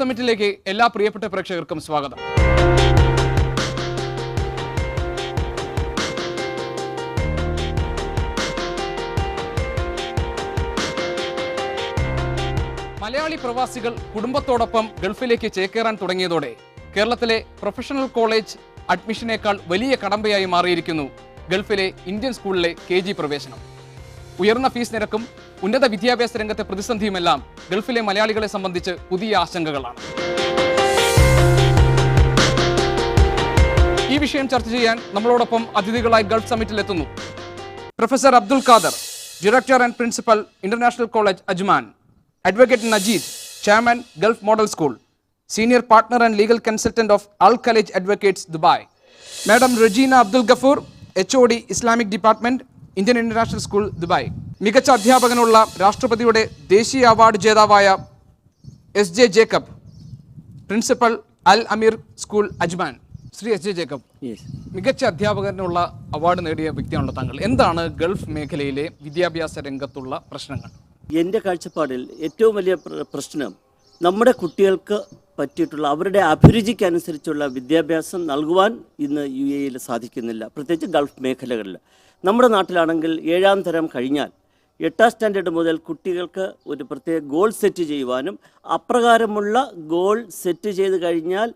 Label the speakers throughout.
Speaker 1: സമ്മിറ്റിലേക്ക് എല്ലാ പ്രിയപ്പെട്ട പ്രേക്ഷകർക്കും സ്വാഗതം. മലയാളി പ്രവാസികൾ കുടുംബത്തോടൊപ്പം ഗൾഫിലേക്ക് ചേക്കേറാൻ തുടങ്ങിയതോടെ കേരളത്തിലെ പ്രൊഫഷണൽ കോളേജ് അഡ്മിഷനേക്കാൾ വലിയ കടമ്പയായി മാറിയിരിക്കുന്നു ഗൾഫിലെ ഇന്ത്യൻ സ്കൂളിലെ കെ പ്രവേശനം. ഉയർന്ന ഫീസ് നിരക്കും ഉന്നത വിദ്യാഭ്യാസ രംഗത്തെ പ്രതിസന്ധിയുമെല്ലാം ഗൾഫിലെ മലയാളികളെ സംബന്ധിച്ച് പുതിയ ആശങ്കകളാണ്. ഈ വിഷയം ചർച്ച ചെയ്യാൻ നമ്മളോടൊപ്പം അതിഥികളായി Gulf സമ്മിറ്റിലെത്തുന്നു professor Abdul Khader director and principal international college Ajman. Advocate Najeed chairman Gulf model school. Senior partner and legal consultant of Al Khaleej advocates Dubai madam Rajeena Abdul Gafoor H O D Islamic department Indian international school Dubai. മികച്ച അധ്യാപകനുള്ള രാഷ്ട്രപതിയുടെ ദേശീയ award ജേതാവായ S J Jacob principal Al Ameer school Ajman. Shri S J Jacob മികച്ച അധ്യാപകനുള്ള award നേടിയ വ്യക്തിയാണല്ലോ താങ്കൾ. എന്താണ് ഗൾഫ് മേഖലയിലെ വിദ്യാഭ്യാസ രംഗത്തുള്ള പ്രശ്നങ്ങൾ?
Speaker 2: എന്റെ കാഴ്ചപ്പാടിൽ ഏറ്റവും വലിയ പ്രശ്നം നമ്മുടെ കുട്ടികൾക്ക് പറ്റിയിട്ടുള്ള അവരുടെ അഭിരുചിക്കനുസരിച്ചുള്ള വിദ്യാഭ്യാസം നൽകുവാൻ ഇന്ന് യു എയിൽ സാധിക്കുന്നില്ല. പ്രത്യേകിച്ച് ഗൾഫ് മേഖലകളിൽ. നമ്മുടെ നാട്ടിലാണെങ്കിൽ ഏഴാം തരം കഴിഞ്ഞാൽ എട്ടാം സ്റ്റാൻഡേർഡ് മുതൽ കുട്ടികൾക്ക് ഒരു പ്രത്യേക ഗോൾ സെറ്റ് ചെയ്യുവാനും അപ്രകാരമുള്ള ഗോൾ സെറ്റ് ചെയ്ത് കഴിഞ്ഞാൽ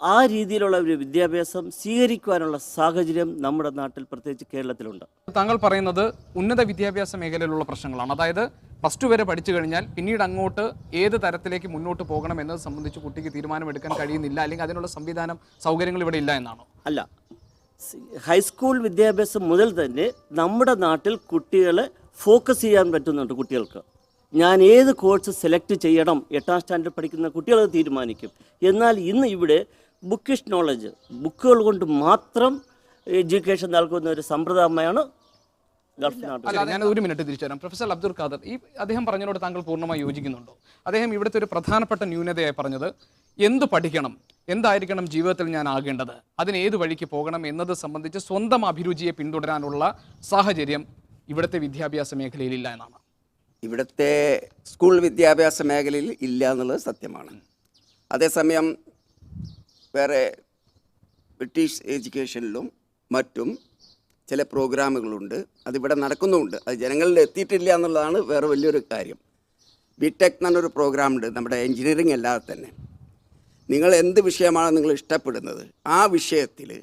Speaker 2: ആ രീതിയിലുള്ള ഒരു വിദ്യാഭ്യാസം സ്വീകരിക്കുവാനുള്ള സാഹചര്യം നമ്മുടെ നാട്ടിൽ പ്രത്യേകിച്ച് കേരളത്തിലുണ്ട്.
Speaker 1: താങ്കൾ പറയുന്നത് ഉന്നത വിദ്യാഭ്യാസ മേഖലയിലുള്ള പ്രശ്നങ്ങളാണ്. അതായത് പ്ലസ് ടു വരെ പഠിച്ചു കഴിഞ്ഞാൽ പിന്നീട് അങ്ങോട്ട് ഏത് തരത്തിലേക്ക് മുന്നോട്ട് പോകണം എന്നത് സംബന്ധിച്ച് കുട്ടിക്ക് തീരുമാനമെടുക്കാൻ കഴിയുന്നില്ല. അല്ലെങ്കിൽ അതിനുള്ള സംവിധാനം സൗകര്യങ്ങൾ ഇവിടെ ഇല്ല എന്നാണോ?
Speaker 2: അല്ല. ഹൈസ്കൂൾ വിദ്യാഭ്യാസം മുതൽ തന്നെ നമ്മുടെ നാട്ടിൽ കുട്ടികളെ ഫോക്കസ് ചെയ്യാൻ പറ്റുന്നുണ്ട് കുട്ടികൾക്ക്. ഞാൻ ഏത് കോഴ്സ് സെലക്ട് ചെയ്യണം എട്ടാം സ്റ്റാൻഡേർഡ് പഠിക്കുന്ന കുട്ടികൾ തീരുമാനിക്കും. എന്നാൽ ഇന്ന് ഇവിടെ ബുക്കിഷ് നോളജ് ബുക്കുകൾ കൊണ്ട് മാത്രം എഡ്യൂക്കേഷൻ നൽകുന്ന ഒരു സമ്പ്രദായമാണ് ഗൾഫ്
Speaker 1: അല്ല ഞാൻ ഒരു മിനിറ്റ് തിരിച്ചു തരാം. പ്രൊഫസർ അബ്ദുൽ ഖാദർ ഈ അദ്ദേഹം പറഞ്ഞതിനോട് താങ്കൾ പൂർണമായി യോജിക്കുന്നുണ്ടോ? അദ്ദേഹം ഇവിടുത്തെ ഒരു പ്രധാനപ്പെട്ട ന്യൂനതയായി പറഞ്ഞത് എന്ത് പഠിക്കണം? എന്തായിരിക്കണം ജീവിതത്തിൽ ഞാൻ ആകേണ്ടത്? അതിന് ഏത് വഴിക്ക് പോകണം എന്നത് സംബന്ധിച്ച് സ്വന്തം അഭിരുചിയെ പിന്തുടരാനുള്ള സാഹചര്യം ഇവിടുത്തെ വിദ്യാഭ്യാസ മേഖലയിൽ ഇല്ല എന്നാണ്.
Speaker 3: ഇവിടുത്തെ സ്കൂൾ വിദ്യാഭ്യാസ മേഖലയിൽ ഇല്ല എന്നുള്ളത് സത്യമാണ്. അതേസമയം വേറെ ബ്രിട്ടീഷ് എഡ്യൂക്കേഷനിലും മറ്റും ചില പ്രോഗ്രാമുകളുണ്ട്. അതിവിടെ നടക്കുന്നുമുണ്ട്. അത് ജനങ്ങളിൽ എത്തിയിട്ടില്ല എന്നുള്ളതാണ് വേറെ വലിയൊരു കാര്യം. ബിടെക് എന്ന് പറഞ്ഞൊരു പ്രോഗ്രാം ഉണ്ട് നമ്മുടെ എൻജിനീയറിംഗ് അല്ലാതെ തന്നെ. നിങ്ങൾ എന്ത് വിഷയമാണ് നിങ്ങൾ ഇഷ്ടപ്പെടുന്നത്? ആ വിഷയത്തിൽ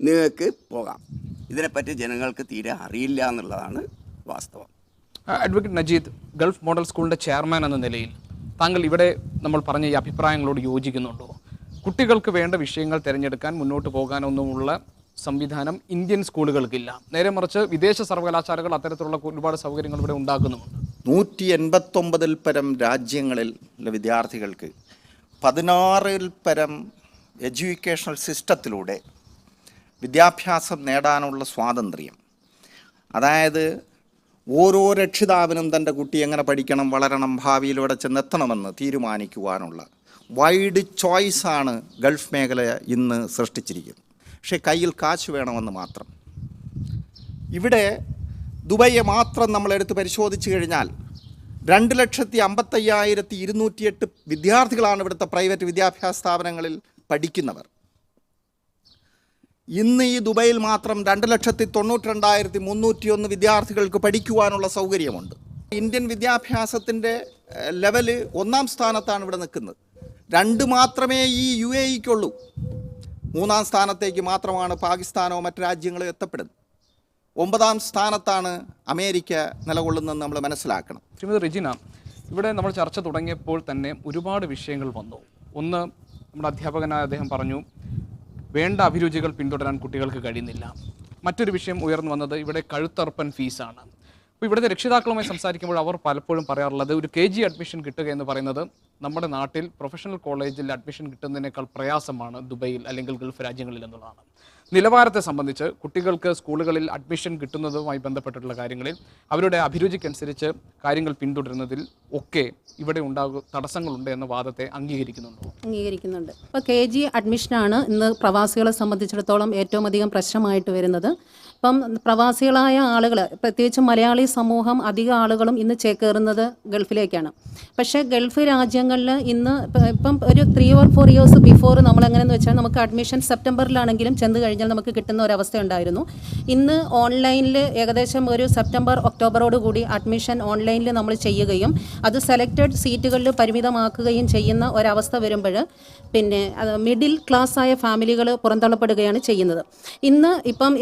Speaker 3: നിങ്ങൾക്ക് പോകാം. ഇതിനെപ്പറ്റി ജനങ്ങൾക്ക് തീരെ അറിയില്ല എന്നുള്ളതാണ് വാസ്തവം.
Speaker 1: അഡ്വക്കേറ്റ് നജീദ് ഗൾഫ് മോഡൽ സ്കൂളിന്റെ ചെയർമാൻ എന്ന നിലയിൽ താങ്കൾ ഇവിടെ നമ്മൾ പറഞ്ഞ ഈ അഭിപ്രായങ്ങളോട് യോജിക്കുന്നുണ്ടോ? കുട്ടികൾക്ക് വേണ്ട വിഷയങ്ങൾ തിരഞ്ഞെടുക്കാൻ മുന്നോട്ട് പോകാനൊന്നുമുള്ള സംവിധാനം ഇന്ത്യൻ സ്കൂളുകൾക്കില്ല. നേരെ മറിച്ച് വിദേശ സർവകലാശാലകൾ അത്തരത്തിലുള്ള ഒരുപാട് സൗകര്യങ്ങൾ ഇവിടെ ഉണ്ടാക്കുന്നുമുണ്ട്.
Speaker 4: നൂറ്റി എൺപത്തൊമ്പതിൽ പരം രാജ്യങ്ങളിൽ വിദ്യാർത്ഥികൾക്ക് പതിനാറിൽ പരം എഡ്യൂക്കേഷണൽ സിസ്റ്റത്തിലൂടെ വിദ്യാഭ്യാസം നേടാനുള്ള സ്വാതന്ത്ര്യം. അതായത് ഓരോ രക്ഷിതാവിനും തന്റെ കുട്ടി എങ്ങനെ പഠിക്കണം വളരണം ഭാവിയിൽ ഇവിടെ ചെന്നെത്തണമെന്ന് തീരുമാനിക്കുവാനുള്ള വൈഡ് ചോയ്സാണ് ഗൾഫ് മേഖല ഇന്ന് സൃഷ്ടിച്ചിരിക്കുന്നത്. പക്ഷേ കയ്യിൽ കാശ് വേണമെന്ന് മാത്രം. ഇവിടെ ദുബൈയെ മാത്രം നമ്മളെടുത്ത് പരിശോധിച്ച് കഴിഞ്ഞാൽ രണ്ട് ലക്ഷത്തി അമ്പത്തയ്യായിരത്തി ഇരുന്നൂറ്റിയെട്ട് വിദ്യാർത്ഥികളാണ് ഇവിടുത്തെ പ്രൈവറ്റ് വിദ്യാഭ്യാസ സ്ഥാപനങ്ങളിൽ പഠിക്കുന്നവർ. ഇന്ന് ഈ ദുബൈയിൽ മാത്രം രണ്ട് ലക്ഷത്തി തൊണ്ണൂറ്റി രണ്ടായിരത്തി മുന്നൂറ്റിയൊന്ന് വിദ്യാർത്ഥികൾക്ക് പഠിക്കുവാനുള്ള സൗകര്യമുണ്ട്. ഇന്ത്യൻ വിദ്യാഭ്യാസത്തിന്റെ ലെവൽ ഒന്നാം സ്ഥാനത്താണ് ഇവിടെ നിൽക്കുന്നത്. രണ്ട് മാത്രമേ ഈ യു എ ഇക്കുള്ളൂ. മൂന്നാം സ്ഥാനത്തേക്ക് മാത്രമാണ് പാകിസ്ഥാനോ മറ്റ് രാജ്യങ്ങളോ എത്തപ്പെടുന്നത്. ഒമ്പതാം സ്ഥാനത്താണ് അമേരിക്ക നിലകൊള്ളുന്നതെന്ന് നമ്മൾ മനസ്സിലാക്കണം.
Speaker 1: ശ്രീമതി റിജിന ഇവിടെ നമ്മൾ ചർച്ച തുടങ്ങിയപ്പോൾ തന്നെ ഒരുപാട് വിഷയങ്ങൾ വന്നു. ഒന്ന് നമ്മുടെ അധ്യാപകനായ അദ്ദേഹം പറഞ്ഞു വേണ്ട അഭിരുചികൾ പിന്തുടരാൻ കുട്ടികൾക്ക് കഴിയുന്നില്ല. മറ്റൊരു വിഷയം ഉയർന്നു വന്നത് ഇവിടെ കഴുത്തറപ്പൻ ഫീസാണ്. അപ്പോൾ ഇവിടുത്തെ രക്ഷിതാക്കളുമായി സംസാരിക്കുമ്പോൾ അവർ പലപ്പോഴും പറയാറുള്ളത് ഒരു കെ ജി അഡ്മിഷൻ കിട്ടുക എന്ന് പറയുന്നത് നമ്മുടെ നാട്ടിൽ പ്രൊഫഷണൽ കോളേജിൽ അഡ്മിഷൻ കിട്ടുന്നതിനേക്കാൾ പ്രയാസമാണ് ദുബൈയിൽ അല്ലെങ്കിൽ ഗൾഫ് രാജ്യങ്ങളിൽ എന്നുള്ളതാണ്. നിലവാരത്തെ സംബന്ധിച്ച് കുട്ടികൾക്ക് സ്കൂളുകളിൽ അഡ്മിഷൻ കിട്ടുന്നതുമായി ബന്ധപ്പെട്ടിട്ടുള്ള കാര്യങ്ങളിൽ അവരുടെ അഭിരുചിക്കനുസരിച്ച് കാര്യങ്ങൾ പിന്തുടരുന്നതിൽ ഒക്കെ ഇവിടെ ഉണ്ടാകും തടസ്സങ്ങളുണ്ട് എന്ന വാദത്തെ അംഗീകരിക്കുന്നുണ്ട്?
Speaker 5: അംഗീകരിക്കുന്നുണ്ട്. ഇപ്പോൾ കെ ജി അഡ്മിഷനാണ് ഇന്ന് പ്രവാസികളെ സംബന്ധിച്ചിടത്തോളം ഏറ്റവും അധികം പ്രശ്നമായിട്ട് വരുന്നത്. ഇപ്പം പ്രവാസികളായ ആളുകൾ പ്രത്യേകിച്ച് മലയാളി സമൂഹം അധിക ആളുകളും ഇന്ന് ചേക്കേറുന്നത് ഗൾഫിലേക്കാണ്. പക്ഷേ ഗൾഫ് രാജ്യങ്ങളിൽ ഇന്ന് ഇപ്പ- ഒരു three or four years before നമ്മൾ എങ്ങനെയെന്ന് വെച്ചാൽ നമുക്ക് അഡ്മിഷൻ സെപ്റ്റംബറിലാണെങ്കിലും ചെന്ന് കഴിഞ്ഞാൽ നമുക്ക് കിട്ടുന്ന ഒരു അവസ്ഥ ഉണ്ടായിരുന്നു. ഇന്ന് ഓൺലൈനിൽ ഏകദേശം ഒരു സെപ്റ്റംബർ ഒക്ടോബറോട് കൂടി അഡ്മിഷൻ ഓൺലൈനിൽ നമ്മൾ ചെയ്യുകയും അത് സെലക്റ്റഡ് സീറ്റുകളിൽ പരിമിതമാക്കുകയും ചെയ്യുന്ന ഒരവസ്ഥ വരുമ്പോൾ പിന്നെ മിഡിൽ ക്ലാസ് ആയ ഫാമിലികൾ പുറന്തള്ളപ്പെടുകയാണ് ചെയ്യുന്നത്. ഇന്ന് ഇപ്പം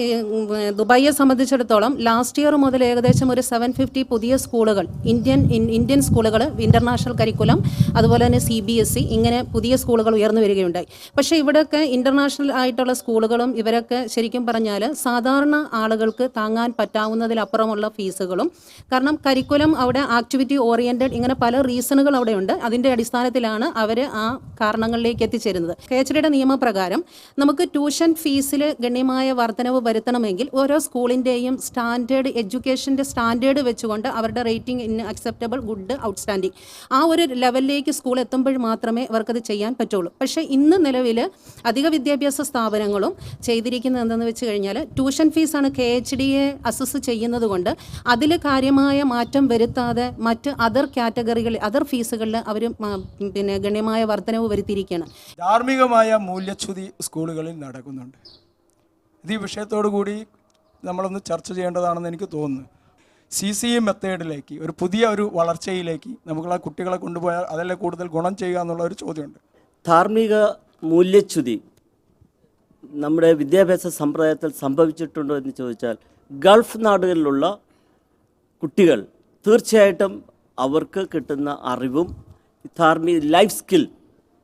Speaker 5: ദുബായിയെ സംബന്ധിച്ചിടത്തോളം ലാസ്റ്റ് ഇയർ മുതൽ ഏകദേശം ഒരു സെവൻ ഫിഫ്റ്റി പുതിയ സ്കൂളുകൾ ഇന്ത്യൻ ഇന്ത്യൻ സ്കൂളുകൾ ഇന്റർനാഷണൽ കരിക്കുലം അതുപോലെ തന്നെ സി ബി എസ് ഇ ഇങ്ങനെ പുതിയ സ്കൂളുകൾ ഉയർന്നു വരികയുണ്ടായി. പക്ഷേ ഇവിടെയൊക്കെ ഇന്റർനാഷണൽ ആയിട്ടുള്ള സ്കൂളുകളും ഇവരൊക്കെ ശരിക്കും പറഞ്ഞാൽ സാധാരണ ആളുകൾക്ക് താങ്ങാൻ പറ്റാവുന്നതിലപ്പുറമുള്ള ഫീസുകളും കാരണം കരിക്കുലം അവിടെ ആക്ടിവിറ്റി ഓറിയന്റഡ് ഇങ്ങനെ പല റീസണുകൾ അവിടെയുണ്ട്. അതിന്റെ അടിസ്ഥാനത്തിലാണ് അവർ ആ കാരണങ്ങളിലേക്ക് എത്തിച്ചേരുന്നത്. കെ എച്ച് നിയമപ്രകാരം നമുക്ക് ട്യൂഷൻ ഫീസിൽ ഗണ്യമായ വർധനവ് വരുത്തണമെങ്കിൽ ഓരോ സ്കൂളിന്റെയും സ്റ്റാൻഡേർഡ് എഡ്യൂക്കേഷന്റെ സ്റ്റാൻഡേർഡ് വെച്ചുകൊണ്ട് അവരുടെ rating in acceptable good outstanding ആ ഒരു ലെവലിലേക്ക് സ്കൂൾ എത്തുമ്പോൾ മാത്രമേ അവർക്കത് ചെയ്യാൻ പറ്റുള്ളൂ. പക്ഷേ ഇന്ന് നിലവിൽ അധിക വിദ്യാഭ്യാസ സ്ഥാപനങ്ങളും ചെയ്തിരിക്കുന്നത് എന്തെന്ന് വെച്ച് കഴിഞ്ഞാൽ ട്യൂഷൻ ഫീസാണ് കെ എച്ച് ഡിയെ അസസ് ചെയ്യുന്നത് കൊണ്ട് അതിൽ കാര്യമായ മാറ്റം വരുത്താതെ മറ്റ് അതർ കാറ്റഗറികളിൽ അതർ ഫീസുകളിൽ അവർ പിന്നെ ഗണ്യമായ വർധനവ് വരുത്തിയിരിക്കുകയാണ്.
Speaker 6: ധാർമ്മികമായ മൂല്യച്യുതി സ്കൂളുകളിൽ നടക്കുന്നുണ്ട്. ഇത് ഈ വിഷയത്തോടു കൂടി നമ്മളൊന്ന് ചർച്ച ചെയ്യേണ്ടതാണെന്ന് എനിക്ക് തോന്നുന്നു. സി സി മെത്തേഡിലേക്ക് ഒരു പുതിയ ഒരു വളർച്ചയിലേക്ക് നമുക്ക് ആ കുട്ടികളെ കൊണ്ടുപോയാൽ അതല്ലേ കൂടുതൽ ഗുണം ചെയ്യുക എന്നുള്ള ഒരു ചോദ്യമുണ്ട്.
Speaker 2: ധാർമ്മിക മൂല്യച്യുതി നമ്മുടെ വിദ്യാഭ്യാസ സമ്പ്രദായത്തിൽ സംഭവിച്ചിട്ടുണ്ടോ എന്ന് ചോദിച്ചാൽ ഗൾഫ് നാടുകളിലുള്ള കുട്ടികൾ തീർച്ചയായിട്ടും അവർക്ക് കിട്ടുന്ന അറിവും ധാർമ്മിക ലൈഫ് സ്കിൽ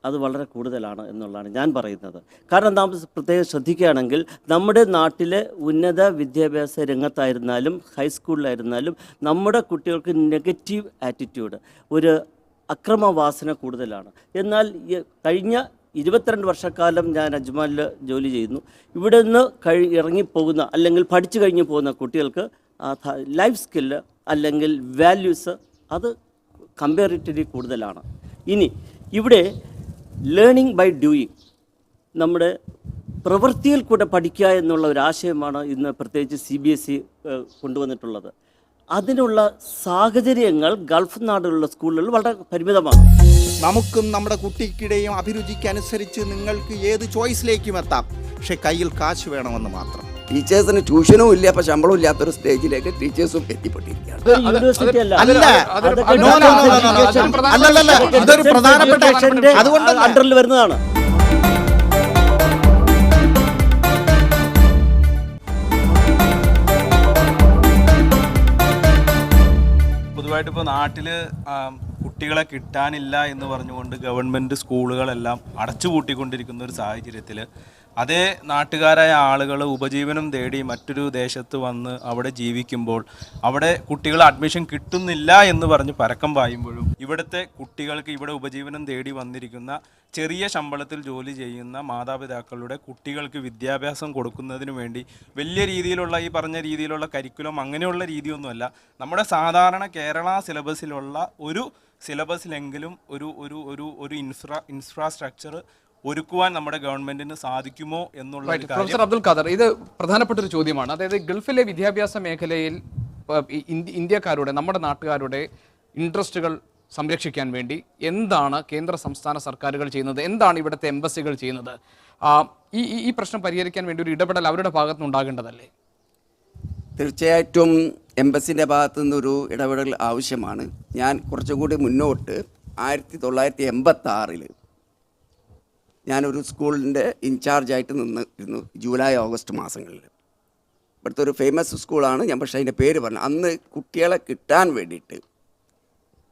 Speaker 2: അത് വളരെ കൂടുതലാണ് എന്നുള്ളതാണ് ഞാൻ പറയുന്നത്. കാരണം നാം പ്രത്യേകം ശ്രദ്ധിക്കുകയാണെങ്കിൽ നമ്മുടെ നാട്ടിലെ ഉന്നത വിദ്യാഭ്യാസ രംഗത്തായിരുന്നാലും ഹൈസ്കൂളിലായിരുന്നാലും നമ്മുടെ കുട്ടികൾക്ക് നെഗറ്റീവ് ആറ്റിറ്റ്യൂഡ് ഒരു അക്രമവാസന കൂടുതലാണ്. എന്നാൽ കഴിഞ്ഞ ഇരുപത്തിരണ്ട് വർഷക്കാലം ഞാൻ അജ്മാലിൽ ജോലി ചെയ്യുന്നു. ഇവിടെ നിന്ന് കഴി ഇറങ്ങിപ്പോകുന്ന അല്ലെങ്കിൽ പഠിച്ചു കഴിഞ്ഞ് പോകുന്ന കുട്ടികൾക്ക് ലൈഫ് സ്കില്ല് അല്ലെങ്കിൽ വാല്യൂസ് അത് കമ്പാരിറ്റീവ്ലി കൂടുതലാണ്. ഇനി ഇവിടെ ലേണിംഗ് ബൈ ഡൂയിങ് നമ്മുടെ പ്രവൃത്തിയിൽ കൂടെ പഠിക്കുക എന്നുള്ള ഒരു ആശയമാണ് ഇന്ന് പ്രത്യേകിച്ച് സി ബി എസ് ഇ കൊണ്ടുവന്നിട്ടുള്ളത്. അതിനുള്ള സാഹചര്യങ്ങൾ ഗൾഫ് നാടുകളിലുള്ള സ്കൂളുകളിൽ വളരെ പരിമിതമാണ്.
Speaker 4: നമുക്കും നമ്മുടെ കുട്ടിക്കിടെയും അഭിരുചിക്കനുസരിച്ച് നിങ്ങൾക്ക് ഏത് ചോയ്സിലേക്കും എത്താം. പക്ഷെ കയ്യിൽ കാശ് വേണമെന്ന് മാത്രം.
Speaker 3: ടീച്ചേഴ്സിന് ട്യൂഷനും ഇല്ല അപ്പൊ ശമ്പളവും ഇല്ലാത്തൊരു സ്റ്റേജിലേക്ക് ടീച്ചേഴ്സും എത്തിപ്പെട്ടിരിക്കുകയാണ്.
Speaker 2: അണ്ടറിൽ വരുന്നതാണ്.
Speaker 7: പൊതുവായിട്ട് ഇപ്പോൾ നാട്ടിൽ കുട്ടികളെ കിട്ടാനില്ല എന്ന് പറഞ്ഞുകൊണ്ട് ഗവൺമെന്റ് സ്കൂളുകളെല്ലാം അടച്ചുപൂട്ടിക്കൊണ്ടിരിക്കുന്ന ഒരു സാഹചര്യത്തിൽ അതേ നാട്ടുകാരായ ആളുകൾ ഉപജീവനം തേടി മറ്റൊരു ദേശത്ത് വന്ന് അവിടെ ജീവിക്കുമ്പോൾ അവിടെ കുട്ടികൾ അഡ്മിഷൻ കിട്ടുന്നില്ല എന്ന് പറഞ്ഞ് പരക്കം പായുമ്പോഴും ഇവിടുത്തെ കുട്ടികൾക്ക് ഇവിടെ ഉപജീവനം തേടി വന്നിരിക്കുന്ന ചെറിയ ശമ്പളത്തിൽ ജോലി ചെയ്യുന്ന മാതാപിതാക്കളുടെ കുട്ടികൾക്ക് വിദ്യാഭ്യാസം കൊടുക്കുന്നതിന് വേണ്ടി വലിയ രീതിയിലുള്ള ഈ പറഞ്ഞ രീതിയിലുള്ള കരിക്കുലം അങ്ങനെയുള്ള രീതിയൊന്നുമല്ല. നമ്മുടെ സാധാരണ കേരള സിലബസിലുള്ള ഒരു സിലബസിലെങ്കിലും ഒരു ഒരു ഒരു ഒരു ഇൻഫ്രാ ഇൻഫ്രാസ്ട്രക്ചർ ഒരുക്കുവാൻ നമ്മുടെ ഗവൺമെന്റിന് സാധിക്കുമോ എന്നുള്ള
Speaker 1: പ്രൊഫസർ അബ്ദുൽ ഖാദർ ഇത് പ്രധാനപ്പെട്ട ഒരു ചോദ്യമാണ്. അതായത് ഗൾഫിലെ വിദ്യാഭ്യാസ മേഖലയിൽ ഇന്ത്യക്കാരുടെ നമ്മുടെ നാട്ടുകാരുടെ ഇൻട്രസ്റ്റുകൾ സംരക്ഷിക്കാൻ വേണ്ടി എന്താണ് കേന്ദ്ര സംസ്ഥാന സർക്കാരുകൾ ചെയ്യുന്നത്? എന്താണ് ഇവിടുത്തെ എംബസികൾ ചെയ്യുന്നത്? ഈ ഈ- പ്രശ്നം പരിഹരിക്കാൻ വേണ്ടി ഒരു ഇടപെടൽ അവരുടെ ഭാഗത്തു ഉണ്ടാകേണ്ടതല്ലേ?
Speaker 3: തീർച്ചയായിട്ടും എംബസിന്റെ ഭാഗത്തു നിന്നൊരു ഇടപെടൽ ആവശ്യമാണ്. ഞാൻ കുറച്ചുകൂടി മുന്നോട്ട് ആയിരത്തി തൊള്ളായിരത്തി എൺപത്തി ആറിൽ ഞാനൊരു സ്കൂളിന്റെ ഇൻചാർജായിട്ട് നിന്ന് ഇരുന്നു ജൂലൈ ഓഗസ്റ്റ് മാസങ്ങളിൽ. ഇവിടുത്തെ ഒരു ഫേമസ് സ്കൂളാണ് ഞാൻ പക്ഷേ അതിന്റെ പേര് പറഞ്ഞു അന്ന് കുട്ടികളെ കിട്ടാൻ വേണ്ടിയിട്ട്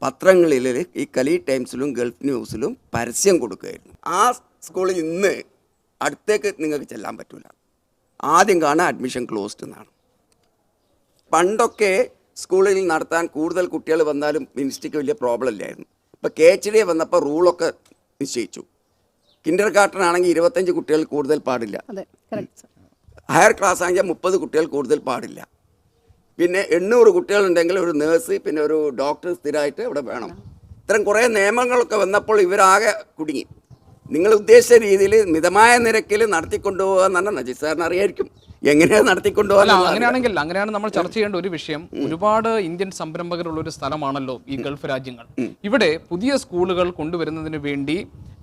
Speaker 3: പത്രങ്ങളിൽ ഈ കലി ടൈംസിലും ഗൾഫ് ന്യൂസിലും പരസ്യം കൊടുക്കുകയായിരുന്നു. ആ സ്കൂളിൽ ഇന്ന് അടുത്തേക്ക് നിങ്ങൾക്ക് ചെല്ലാൻ പറ്റില്ല ആദ്യം കാണാൻ അഡ്മിഷൻ ക്ലോസ്ഡ് എന്നാണ്. പണ്ടൊക്കെ സ്കൂളിൽ നടത്താൻ കൂടുതൽ കുട്ടികൾ വന്നാലും മിനിസ്ട്രിക്ക് വലിയ പ്രോബ്ലം ഇല്ലായിരുന്നു. ഇപ്പോൾ കെ എച്ച് ഡി വന്നപ്പോൾ റൂളൊക്കെ നിശ്ചയിച്ചു. കിൻഡർ ഗാർട്ടൻ ആണെങ്കിൽ ഇരുപത്തഞ്ച് കുട്ടികൾ കൂടുതൽ പാടില്ല. ഹയർ ക്ലാസ് ആണെങ്കിൽ മുപ്പത് കുട്ടികൾ കൂടുതൽ പാടില്ല. പിന്നെ എണ്ണൂറ് കുട്ടികളുണ്ടെങ്കിൽ ഒരു നേഴ്സ് പിന്നെ ഒരു ഡോക്ടർ സ്ഥിരമായിട്ട് ഇവിടെ വേണം. ഇത്തരം കുറേ നിയമങ്ങളൊക്കെ വന്നപ്പോൾ ഇവരാകെ കുടുങ്ങി. നിങ്ങൾ ഉദ്ദേശിച്ച രീതിയിൽ മിതമായ നിരക്കിൽ നടത്തിക്കൊണ്ടുപോകുക എന്നാണ് നജീബ് സാറിന് അറിയായിരിക്കും. എങ്ങനെയാണ് നടത്തിക്കൊണ്ടുപോകാൻ
Speaker 1: അങ്ങനെയാണെങ്കിൽ അങ്ങനെയാണ് നമ്മൾ ചർച്ച ചെയ്യേണ്ട ഒരു വിഷയം. ഒരുപാട് ഇന്ത്യൻ സംരംഭകരുള്ള ഒരു സ്ഥലമാണല്ലോ ഈ ഗൾഫ് രാജ്യങ്ങൾ. ഇവിടെ പുതിയ സ്കൂളുകൾ കൊണ്ടുവരുന്നതിന് വേണ്ടി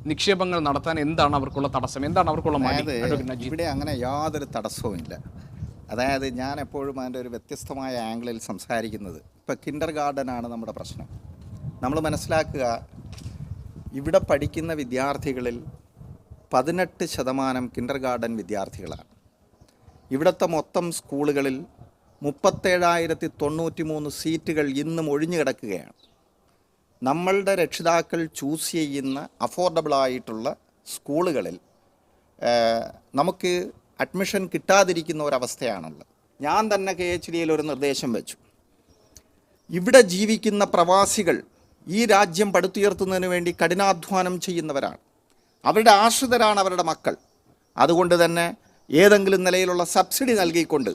Speaker 1: നിക്ഷേപങ്ങൾ നടത്താൻ എന്താണ് അവർക്കുള്ള തടസ്സം? എന്താണ് അവർക്കുള്ള മടി?
Speaker 4: ഇവിടെ അങ്ങനെ യാതൊരു തടസ്സവുമില്ല. അതായത് ഞാൻ എപ്പോഴും അതിന്റെ ഒരു വ്യത്യസ്തമായ ആംഗിളിൽ സംസാരിക്കുന്നത് ഇപ്പം കിൻഡർ ആണ് നമ്മുടെ പ്രശ്നം. നമ്മൾ മനസ്സിലാക്കുക ഇവിടെ പഠിക്കുന്ന വിദ്യാർത്ഥികളിൽ പതിനെട്ട് ശതമാനം കിൻഡർ ഗാർഡൻ വിദ്യാർത്ഥികളാണ്. ഇവിടുത്തെ മൊത്തം സ്കൂളുകളിൽ മുപ്പത്തേഴായിരത്തി തൊണ്ണൂറ്റി മൂന്ന് സീറ്റുകൾ ഇന്നും ഒഴിഞ്ഞു കിടക്കുകയാണ്. നമ്മളുടെ രക്ഷിതാക്കൾ ചൂസ് ചെയ്യുന്ന അഫോർഡബിളായിട്ടുള്ള സ്കൂളുകളിൽ നമുക്ക് അഡ്മിഷൻ കിട്ടാതിരിക്കുന്ന ഒരവസ്ഥയാണുള്ളത്. ഞാൻ തന്നെ കെ എച്ച് ഡിയിൽ ഒരു നിർദ്ദേശം വെച്ചു. ഇവിടെ ജീവിക്കുന്ന പ്രവാസികൾ ഈ രാജ്യം പടുത്തുയർത്തുന്നതിന് വേണ്ടി കഠിനാധ്വാനം ചെയ്യുന്നവരാണ്. അവരുടെ ആശ്രിതരാണ് അവരുടെ മക്കൾ. അതുകൊണ്ട് തന്നെ ഏതെങ്കിലും നിലയിലുള്ള സബ്സിഡി നൽകിക്കൊണ്ട്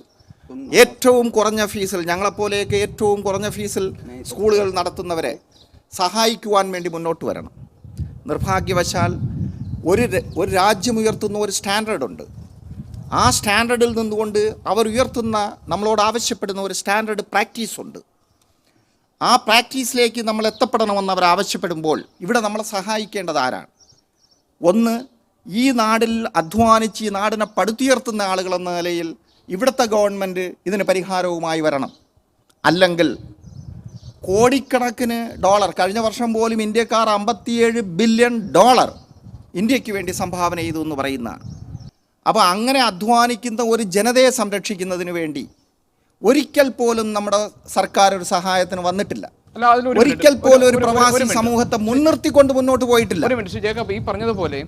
Speaker 4: ഏറ്റവും കുറഞ്ഞ ഫീസിൽ ഞങ്ങളെപ്പോലെയൊക്കെ ഏറ്റവും കുറഞ്ഞ ഫീസിൽ സ്കൂളുകൾ നടത്തുന്നവരെ സഹായിക്കുവാൻ വേണ്ടി മുന്നോട്ട് വരണം. നിർഭാഗ്യവശാൽ ഒരു ഒരു രാജ്യം ഉയർത്തുന്ന ഒരു സ്റ്റാൻഡേർഡ് ഉണ്ട് ആ സ്റ്റാൻഡേർഡിൽ നിന്നുകൊണ്ട് അവർ ഉയർത്തുന്ന നമ്മളോട് ആവശ്യപ്പെടുന്ന ഒരു സ്റ്റാൻഡേർഡ് പ്രാക്ടീസ് ഉണ്ട് ആ പ്രാക്ടീസിലേക്ക് നമ്മൾ എത്തപ്പെടണമെന്ന് അവർ ആവശ്യപ്പെടുമ്പോൾ ഇവിടെ നമ്മളെ സഹായിക്കേണ്ടത് ആരാണ്? ഒന്ന് ഈ നാടിൽ അധ്വാനിച്ച് ഈ നാടിനെ പടുത്തുയർത്തുന്ന ആളുകളെന്ന നിലയിൽ ഇവിടുത്തെ ഗവൺമെന്റ് ഇതിന് പരിഹാരവുമായി വരണം. അല്ലെങ്കിൽ കോടിക്കണക്കിന് ഡോളർ കഴിഞ്ഞ വർഷം പോലും ഇന്ത്യക്കാർ അമ്പത്തിയേഴ് ബില്യൺ ഡോളർ ഇന്ത്യയ്ക്ക് വേണ്ടി സംഭാവന ചെയ്തു എന്ന് പറയുന്നതാണ് അപ്പോൾ അങ്ങനെ അധ്വാനിക്കുന്ന ഒരു ജനതയെ സംരക്ഷിക്കുന്നതിന് വേണ്ടി ഒരിക്കൽ പോലും നമ്മുടെ സർക്കാർ ഒരു സഹായത്തിന് വന്നിട്ടില്ല. ഒരിക്കൽ പോലും ഒരു പ്രവാസി സമൂഹത്തെ മുൻനിർത്തിക്കൊണ്ട് മുന്നോട്ട് പോയിട്ടില്ല.
Speaker 1: ഒരു മിനിറ്റ് ജേക്കബ് ഈ പറഞ്ഞതുപോലെ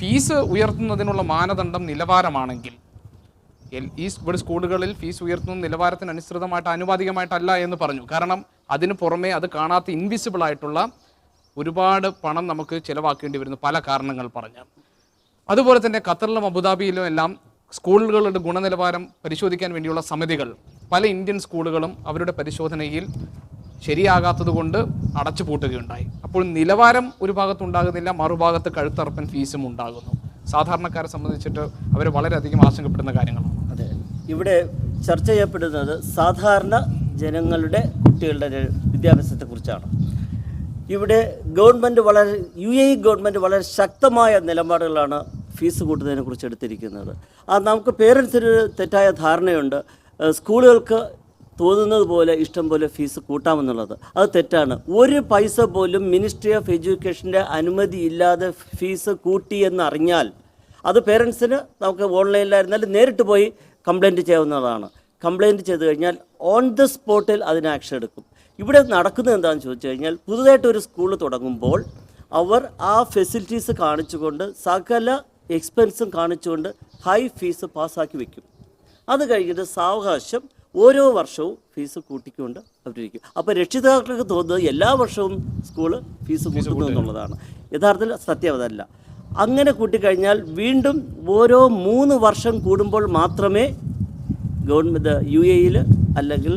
Speaker 1: ഫീസ് ഉയർത്തുന്നതിനുള്ള മാനദണ്ഡം നിലവാരമാണെങ്കിൽ ഈ ഇവിടെ സ്കൂളുകളിൽ ഫീസ് ഉയർത്തുന്ന നിലവാരത്തിന് അനുസൃതമായിട്ട് ആനുപാതികമായിട്ടല്ല എന്ന് പറഞ്ഞു. കാരണം അതിന് പുറമേ അത് കാണാത്ത ഇൻവിസിബിൾ ആയിട്ടുള്ള ഒരുപാട് പണം നമുക്ക് ചിലവാക്കേണ്ടി വരുന്നു. പല കാരണങ്ങൾ പറഞ്ഞ്. അതുപോലെ തന്നെ ഖത്തറിലും അബുദാബിയിലും എല്ലാം സ്കൂളുകളുടെ ഗുണനിലവാരം പരിശോധിക്കാൻ വേണ്ടിയുള്ള സമിതികൾ പല ഇന്ത്യൻ സ്കൂളുകളും അവരുടെ പരിശോധനയിൽ ശരിയാകാത്തത് കൊണ്ട് അടച്ചുപൂട്ടുകയുണ്ടായി അപ്പോൾ നിലവാരം ഒരു ഭാഗത്തുണ്ടാകുന്നില്ല മറുഭാഗത്ത് കഴുത്തറപ്പൻ ഫീസും ഉണ്ടാകുന്നു. സാധാരണക്കാരെ സംബന്ധിച്ചിട്ട് അവർ വളരെയധികം ആശങ്കപ്പെടുന്ന കാര്യങ്ങളാണ്.
Speaker 2: അതെ. ഇവിടെ ചർച്ച ചെയ്യപ്പെടുന്നത് സാധാരണ ജനങ്ങളുടെ കുട്ടികളുടെ വിദ്യാഭ്യാസത്തെക്കുറിച്ചാണ്. ഇവിടെ ഗവൺമെന്റ് വളരെ യു എ ഗവൺമെന്റ് വളരെ ശക്തമായ നിലപാടുകളാണ് ഫീസ് കൂട്ടുന്നതിനെ കുറിച്ച് എടുത്തിരിക്കുന്നത്. അത് നമുക്ക് പേരൻസിന് തെറ്റായ ധാരണയുണ്ട്. സ്കൂളുകൾക്ക് തോന്നുന്നത് പോലെ ഇഷ്ടം പോലെ ഫീസ് കൂട്ടാമെന്നുള്ളത്. അത് തെറ്റാണ്. ഒരു പൈസ പോലും മിനിസ്ട്രി ഓഫ് എഡ്യൂക്കേഷന്റെ അനുമതി ഇല്ലാതെ ഫീസ് കൂട്ടി എന്നറിഞ്ഞാൽ അത് പേരൻസിന് നമുക്ക് ഓൺലൈനിലായിരുന്നാലും നേരിട്ട് പോയി കംപ്ലൈന്റ് ചെയ്യാവുന്നതാണ്. കംപ്ലൈന്റ് ചെയ്ത് കഴിഞ്ഞാൽ ഓൺ ദ സ്പോട്ടിൽ അതിന് ആക്ഷൻ എടുക്കും. ഇവിടെ നടക്കുന്നത് എന്താണെന്ന് ചോദിച്ചു കഴിഞ്ഞാൽ പുതുതായിട്ട് ഒരു സ്കൂൾ തുടങ്ങുമ്പോൾ അവർ ആ ഫെസിലിറ്റീസ് കാണിച്ചുകൊണ്ട് സകല എക്സ്പെൻസും കാണിച്ചുകൊണ്ട് ഹൈ ഫീസ് പാസ്സാക്കി വെക്കും. അത് കഴിഞ്ഞിട്ട് സാവകാശം ഓരോ വർഷവും ഫീസ് കൂട്ടിക്കൊണ്ട് അവരിരിക്കും. അപ്പോൾ രക്ഷിതാക്കൾക്ക് തോന്നുന്നത് എല്ലാ വർഷവും സ്കൂൾ ഫീസ് കൂട്ടുന്നു. എന്നുള്ളതാണ്. യഥാർത്ഥത്തിൽ സത്യം അതല്ല. അങ്ങനെ കൂട്ടിക്കഴിഞ്ഞാൽ വീണ്ടും ഓരോ മൂന്ന് വർഷം കൂടുമ്പോൾ മാത്രമേ ഗവൺമെന്റ് യു എയിൽ അല്ലെങ്കിൽ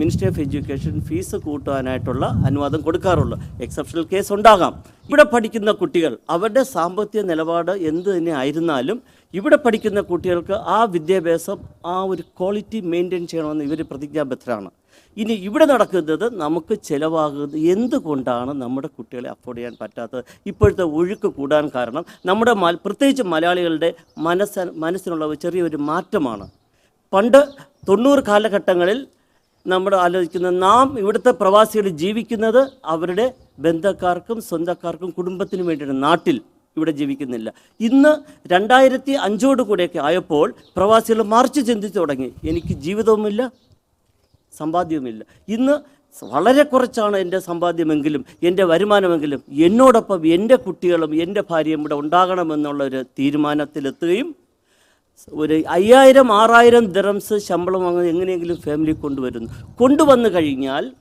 Speaker 2: മിനിസ്ട്രി ഓഫ് എഡ്യൂക്കേഷൻ ഫീസ് കൂട്ടുവാനായിട്ടുള്ള അനുവാദം കൊടുക്കാറുള്ളൂ. എക്സെപ്ഷണൽ കേസ് ഉണ്ടാകാം. ഇവിടെ പഠിക്കുന്ന കുട്ടികൾ അവരുടെ സാമ്പത്തിക നിലപാട് എന്ത് തന്നെ ആയിരുന്നാലും ഇവിടെ പഠിക്കുന്ന കുട്ടികൾക്ക് ആ വിദ്യാഭ്യാസം ആ ഒരു ക്വാളിറ്റി മെയിന്റെയിൻ ചെയ്യണമെന്ന് ഇവർ പ്രതിജ്ഞാബദ്ധരാണ്. ഇനി ഇവിടെ നടക്കുന്നത് നമുക്ക് ചിലവാകുന്നത് എന്തുകൊണ്ടാണ് നമ്മുടെ കുട്ടികളെ അഫോർഡ് ചെയ്യാൻ പറ്റാത്തത്? ഇപ്പോഴത്തെ ഒഴുക്ക് കൂടാൻ കാരണം നമ്മുടെ പ്രത്യേകിച്ച് മലയാളികളുടെ മനസ്സ മനസ്സിനുള്ള ചെറിയൊരു മാറ്റമാണ്. പണ്ട് തൊണ്ണൂറ് കാലഘട്ടങ്ങളിൽ നമ്മൾ ആലോചിക്കുന്ന നാം ഇവിടുത്തെ പ്രവാസികൾ ജീവിക്കുന്നത് അവരുടെ ബന്ധക്കാർക്കും സ്വന്തക്കാർക്കും കുടുംബത്തിനും വേണ്ടിയാണ് നാട്ടിൽ ഇവിടെ ജീവിക്കുന്നില്ല. ഇന്ന് രണ്ടായിരത്തി അഞ്ചോട് കൂടെയൊക്കെ ആയപ്പോൾ പ്രവാസികൾ മറിച്ച് ചിന്തിച്ചു തുടങ്ങി. എനിക്ക് ജീവിതവുമില്ല സമ്പാദ്യവുമില്ല. ഇന്ന് വളരെ കുറച്ചാണ് എന്റെ സമ്പാദ്യമെങ്കിലും എന്റെ വരുമാനമെങ്കിലും എന്നോടൊപ്പം എന്റെ കുട്ടികളും എന്റെ ഭാര്യയും ഇവിടെ ഉണ്ടാകണമെന്നുള്ളൊരു തീരുമാനത്തിലെത്തുകയും ഒരു അയ്യായിരം ആറായിരം ദിറംസ് ശമ്പളം വാങ്ങുന്നത് എങ്ങനെയെങ്കിലും ഫാമിലി കൊണ്ടുവരുന്നു. കൊണ്ടുവന്നു കഴിഞ്ഞാൽ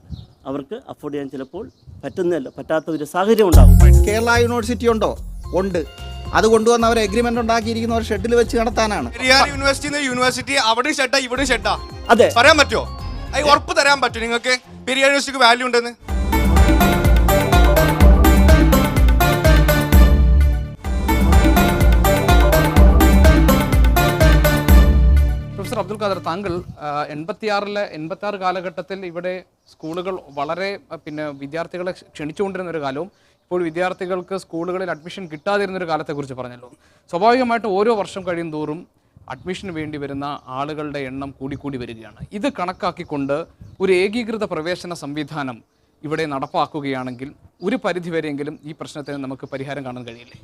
Speaker 2: അവർക്ക് അഫോർഡ് ചെയ്യാൻ ചിലപ്പോൾ പറ്റുന്നില്ല പറ്റാത്ത ഒരു സാഹചര്യം ഉണ്ടാകും
Speaker 4: കേരള യൂണിവേഴ്സിറ്റി ഉണ്ടോ? ഉണ്ട്. അത് കൊണ്ടുവന്ന് അവർ എഗ്രിമെന്റ് ഉണ്ടാക്കിയിരിക്കുന്ന ഒരു ഷെഡിൽ വെച്ച് നടത്താനാണ്.
Speaker 8: യൂണിവേഴ്സിറ്റി യൂണിവേഴ്സിറ്റി അവിടെ ഷെഡാ ഇവിടെ ഷെഡാ.
Speaker 2: അതെ.
Speaker 8: പറയാൻ പറ്റുമോ അത്. ഉറപ്പ് തരാൻ പറ്റും നിങ്ങൾക്ക്? പെരിയാർ യൂണിവേഴ്സിറ്റിക്ക് വാല്യൂ ഉണ്ടെന്ന്?
Speaker 1: പ്രൊഫസർ അബ്ദുൽ ഖാദർ താങ്കൾ എൺപത്തിയാറിലെ എൺപത്തി ആറ് കാലഘട്ടത്തിൽ ഇവിടെ സ്കൂളുകൾ വളരെ പിന്നെ വിദ്യാർത്ഥികളെ ക്ഷണിച്ചുകൊണ്ടിരുന്ന ഒരു കാലവും ഇപ്പോൾ വിദ്യാർത്ഥികൾക്ക് സ്കൂളുകളിൽ അഡ്മിഷൻ കിട്ടാതിരുന്ന ഒരു കാലത്തെക്കുറിച്ച് പറഞ്ഞല്ലോ. സ്വാഭാവികമായിട്ട് ഓരോ വർഷം കഴിയും തോറും അഡ്മിഷന് വേണ്ടി വരുന്ന ആളുകളുടെ എണ്ണം കൂടിക്കൂടി വരികയാണ്. ഇത് കണക്കാക്കിക്കൊണ്ട് ഒരു ഏകീകൃത പ്രവേശന സംവിധാനം ഇവിടെ നടപ്പാക്കുകയാണെങ്കിൽ ഒരു പരിധിവരെയെങ്കിലും ഈ പ്രശ്നത്തിന് നമുക്ക് പരിഹാരം കാണാൻ കഴിയില്ലേ?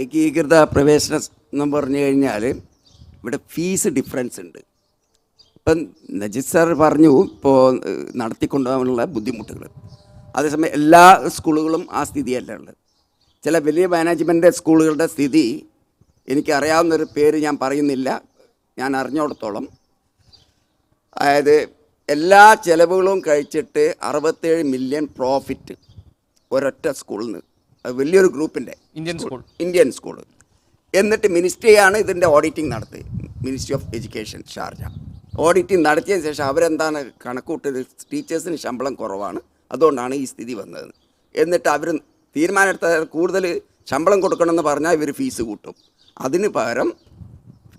Speaker 3: ഏകീകൃത പ്രവേശനം പറഞ്ഞു കഴിഞ്ഞാൽ ഇവിടെ ഫീസ് ഡിഫറൻസ് ഉണ്ട്. ഇപ്പം നജീദ് സാർ പറഞ്ഞു ഇപ്പോൾ നടത്തിക്കൊണ്ടുപോകാനുള്ള ബുദ്ധിമുട്ടുകൾ. അതേസമയം എല്ലാ സ്കൂളുകളും ആ സ്ഥിതിയല്ല ഉള്ളത്. ചില വലിയ മാനേജ്മെന്റ് സ്കൂളുകളുടെ സ്ഥിതി എനിക്കറിയാവുന്നൊരു പേര് ഞാൻ പറയുന്നില്ല ഞാൻ അറിഞ്ഞിടത്തോളം. അതായത് എല്ലാ ചിലവുകളും കഴിച്ചിട്ട് അറുപത്തേഴ് മില്യൺ പ്രോഫിറ്റ് ഒരൊറ്റ സ്കൂളിൽ നിന്ന് അത് വലിയൊരു ഗ്രൂപ്പിന്റെ
Speaker 1: ഇന്ത്യൻ സ്കൂൾ
Speaker 3: ഇന്ത്യൻ സ്കൂൾ എന്നിട്ട് മിനിസ്ട്രിയാണ് ഇതിന്റെ ഓഡിറ്റിംഗ് നടത്തി ministry of education Sharjah. Auditing നടത്തിയതിന് ശേഷം അവരെന്താണ് കണക്കൂട്ടത് ടീച്ചേഴ്സിന് ശമ്പളം കുറവാണ്. അതുകൊണ്ടാണ് ഈ സ്ഥിതി വന്നത്. എന്നിട്ട് അവർ തീരുമാനമെടുത്ത കൂടുതൽ ശമ്പളം കൊടുക്കണമെന്ന് പറഞ്ഞാൽ ഇവർ ഫീസ് കൂട്ടും. അതിന് പകരം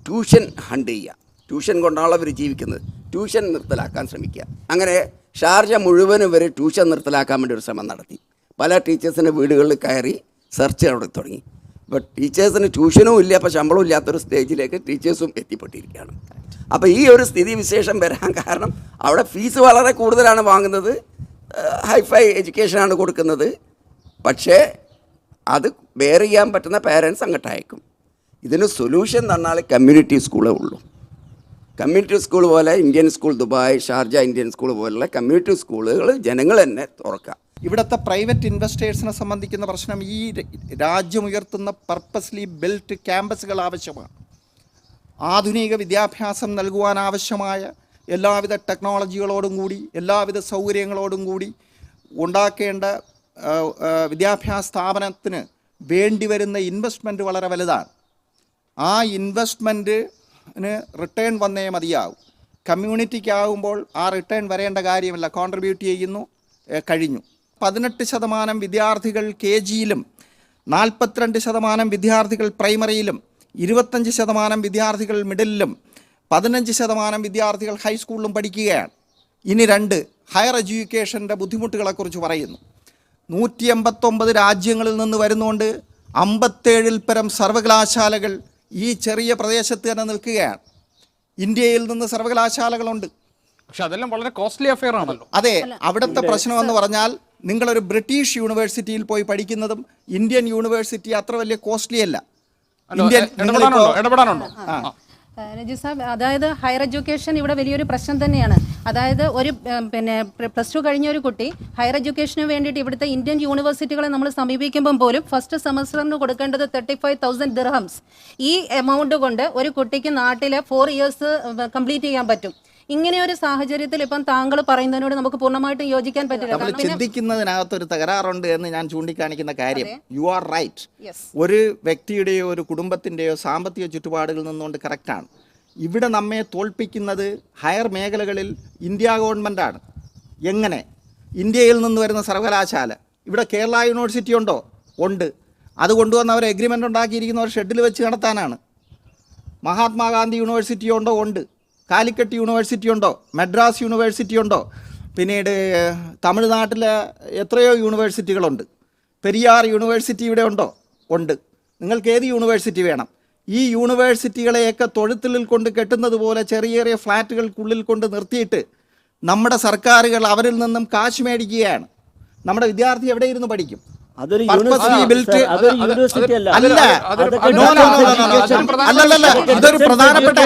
Speaker 3: ട്യൂഷൻ ഹണ്ട് ചെയ്യുക. ട്യൂഷൻ കൊണ്ടാണ് അവർ ജീവിക്കുന്നത്. ട്യൂഷൻ നിർത്തലാക്കാൻ ശ്രമിക്കുക. അങ്ങനെ ഷാർജ മുഴുവനും ഇവർ ട്യൂഷൻ നിർത്തലാക്കാൻ വേണ്ടി ഒരു ശ്രമം നടത്തി. പല ടീച്ചേഴ്സിന്റെ വീടുകളിൽ കയറി സെർച്ച് അവിടെ തുടങ്ങി. അപ്പോൾ ടീച്ചേഴ്സിന് ട്യൂഷനും ഇല്ല അപ്പോൾ ശമ്പളവും ഇല്ലാത്തൊരു സ്റ്റേജിലേക്ക് ടീച്ചേഴ്സും എത്തിപ്പെട്ടിരിക്കുകയാണ്. അപ്പോൾ ഈ ഒരു സ്ഥിതി വിശേഷം വരാൻ കാരണം അവിടെ ഫീസ് വളരെ കൂടുതലാണ് വാങ്ങുന്നത് ഹൈഫൈ എഡ്യൂക്കേഷനാണ് കൊടുക്കുന്നത്. പക്ഷേ അത് ബെയർ ചെയ്യാൻ പറ്റുന്ന പേരൻസ് അങ്ങോട്ട് അയക്കും. ഇതിന് സൊല്യൂഷൻ പറഞ്ഞാൽ കമ്മ്യൂണിറ്റി സ്കൂളേ ഉള്ളൂ. കമ്മ്യൂണിറ്റി സ്കൂൾ പോലെ Indian school Dubai Sharjah Indian school പോലുള്ള കമ്മ്യൂണിറ്റി സ്കൂളുകൾ ജനങ്ങൾ തന്നെ തുറക്കാം
Speaker 4: ഇവിടുത്തെ പ്രൈവറ്റ് ഇൻവെസ്റ്റേഴ്സിനെ സംബന്ധിക്കുന്ന പ്രശ്നം ഈ രാജ്യമുയർത്തുന്ന പർപ്പസ്ലി ബിൽറ്റ് ക്യാമ്പസുകൾ ആവശ്യമാണ്. ആധുനിക വിദ്യാഭ്യാസം നൽകുവാൻ ആവശ്യമായ എല്ലാവിധ ടെക്നോളജികളോടും കൂടി എല്ലാവിധ സൗകര്യങ്ങളോടും കൂടി ഉണ്ടാക്കേണ്ട വിദ്യാഭ്യാസ സ്ഥാപനത്തിന് വേണ്ടി വരുന്ന ഇൻവെസ്റ്റ്മെന്റ് വളരെ വലുതാണ്. ആ ഇൻവെസ്റ്റ്മെന്റിന് റിട്ടേൺ വന്നേ മതിയാവും. കമ്മ്യൂണിറ്റിക്കാവുമ്പോൾ ആ റിട്ടേൺ വരേണ്ട കാര്യമില്ല. കോൺട്രിബ്യൂട്ട് ചെയ്യുന്നു കഴിഞ്ഞു. പതിനെട്ട് ശതമാനം വിദ്യാർത്ഥികൾ കെ ജിയിലും നാൽപ്പത്തിരണ്ട് ശതമാനം വിദ്യാർത്ഥികൾ പ്രൈമറിയിലും ഇരുപത്തഞ്ച് ശതമാനം വിദ്യാർത്ഥികൾ മിഡിലും പതിനഞ്ച് ശതമാനം വിദ്യാർത്ഥികൾ ഹൈസ്കൂളിലും പഠിക്കുകയാണ്. ഇനി രണ്ട് ഹയർ എഡ്യൂക്കേഷന്റെ ബുദ്ധിമുട്ടുകളെക്കുറിച്ച് പറയുന്നു. നൂറ്റി എൺപത്തൊമ്പത് രാജ്യങ്ങളിൽ നിന്ന് വരുന്നുകൊണ്ട് അമ്പത്തേഴിൽ പരം സർവകലാശാലകൾ ഈ ചെറിയ പ്രദേശത്ത് തന്നെ നിൽക്കുകയാണ്. ഇന്ത്യയിൽ നിന്ന് സർവകലാശാലകളുണ്ട്.
Speaker 1: പക്ഷെ അതെല്ലാം വളരെ കോസ്റ്റ്ലി അഫെയർ ആണല്ലോ.
Speaker 4: അതെ അവിടുത്തെ പ്രശ്നം എന്ന് പറഞ്ഞാൽ നിങ്ങളൊരു ബ്രിട്ടീഷ് യൂണിവേഴ്സിറ്റിയിൽ പോയി പഠിക്കുന്നതും ഇന്ത്യൻ യൂണിവേഴ്സിറ്റി അത്ര വലിയ കോസ്റ്റ്ലി അല്ല.
Speaker 1: രജു
Speaker 4: ഇന്ത്യൻ
Speaker 1: ഇടപെടാനുണ്ടോ.
Speaker 5: നജി സാബ് അതായത് ഹയർ എഡ്യൂക്കേഷൻ ഇവിടെ വലിയൊരു പ്രശ്നം തന്നെയാണ്. അതായത് ഒരു പിന്നെ പ്ലസ് ടു കഴിഞ്ഞ ഒരു കുട്ടി ഹയർ എഡ്യൂക്കേഷന് വേണ്ടിയിട്ട് ഇവിടുത്തെ ഇന്ത്യൻ യൂണിവേഴ്സിറ്റികളെ നമ്മൾ സമീപിക്കുമ്പോൾ പോലും ഫസ്റ്റ് സെമസ്റ്ററിന് കൊടുക്കേണ്ടത് തേർട്ടി ഫൈവ് തൗസൻഡ് ദിർഹംസ് ഈ എമൗണ്ട് കൊണ്ട് ഒരു കുട്ടിക്ക് നാട്ടിലെ ഫോർ ഇയേഴ്സ് കംപ്ലീറ്റ് ചെയ്യാൻ പറ്റും. ഇങ്ങനെ ഒരു സാഹചര്യത്തിൽ ഇപ്പം താങ്കൾ പറയുന്നതിനോട് നമുക്ക് പൂർണമായിട്ടും യോജിക്കാൻ പറ്റില്ല.
Speaker 4: നമ്മൾ ചിന്തിക്കുന്നതിനകത്ത് ഒരു തകരാറുണ്ട് എന്ന് ഞാൻ ചൂണ്ടിക്കാണിക്കുന്ന കാര്യം. You are right. ഒരു വ്യക്തിയുടെയോ ഒരു കുടുംബത്തിന്റെയോ സാമ്പത്തിക ചുറ്റുപാടുകളിൽ നിന്നുകൊണ്ട് ആണ്. ഇവിടെ നമ്മെ തോൽപ്പിക്കുന്നത് ഹയർ മേഖലകളിൽ ഇന്ത്യ ഗവൺമെന്റാണ് എങ്ങനെ? ഇന്ത്യയിൽ നിന്ന് വരുന്ന സർവകലാശാല. ഇവിടെ കേരള യൂണിവേഴ്സിറ്റി ഉണ്ടോ? ഉണ്ട്. അത് കൊണ്ടുവന്ന് അവർ എഗ്രിമെന്റ് ഉണ്ടാക്കിയിരിക്കുന്നവർ ഷെഡിൽ വെച്ച് നടത്താനാണ്. മഹാത്മാഗാന്ധി യൂണിവേഴ്സിറ്റി ഉണ്ടോ? ഉണ്ട്. കാലിക്കറ്റ് യൂണിവേഴ്സിറ്റി ഉണ്ടോ? മദ്രാസ് യൂണിവേഴ്സിറ്റി ഉണ്ടോ? പിന്നീട് തമിഴ്നാട്ടിലെ എത്രയോ യൂണിവേഴ്സിറ്റികളുണ്ട്. പെരിയാർ യൂണിവേഴ്സിറ്റി ഇവിടെ ഉണ്ടോ? ഉണ്ട്. നിങ്ങൾക്ക് ഏത് യൂണിവേഴ്സിറ്റി വേണം? ഈ യൂണിവേഴ്സിറ്റികളെയൊക്കെ തൊഴുത്തിലിൽ കൊണ്ട് കെട്ടുന്നത് പോലെ ചെറിയ ചെറിയ ഫ്ലാറ്റുകൾക്കുള്ളിൽ കൊണ്ട് നിർത്തിയിട്ട് നമ്മുടെ സർക്കാരുകൾ അവരിൽ നിന്നും കാശ് മേടിക്കുകയാണ്. നമ്മുടെ വിദ്യാർത്ഥി എവിടെ ഇരുന്ന് പഠിക്കും?
Speaker 2: അതൊരു യൂണിവേഴ്സിറ്റി അല്ല.
Speaker 1: അതൊരു-
Speaker 4: പ്രധാനപ്പെട്ട.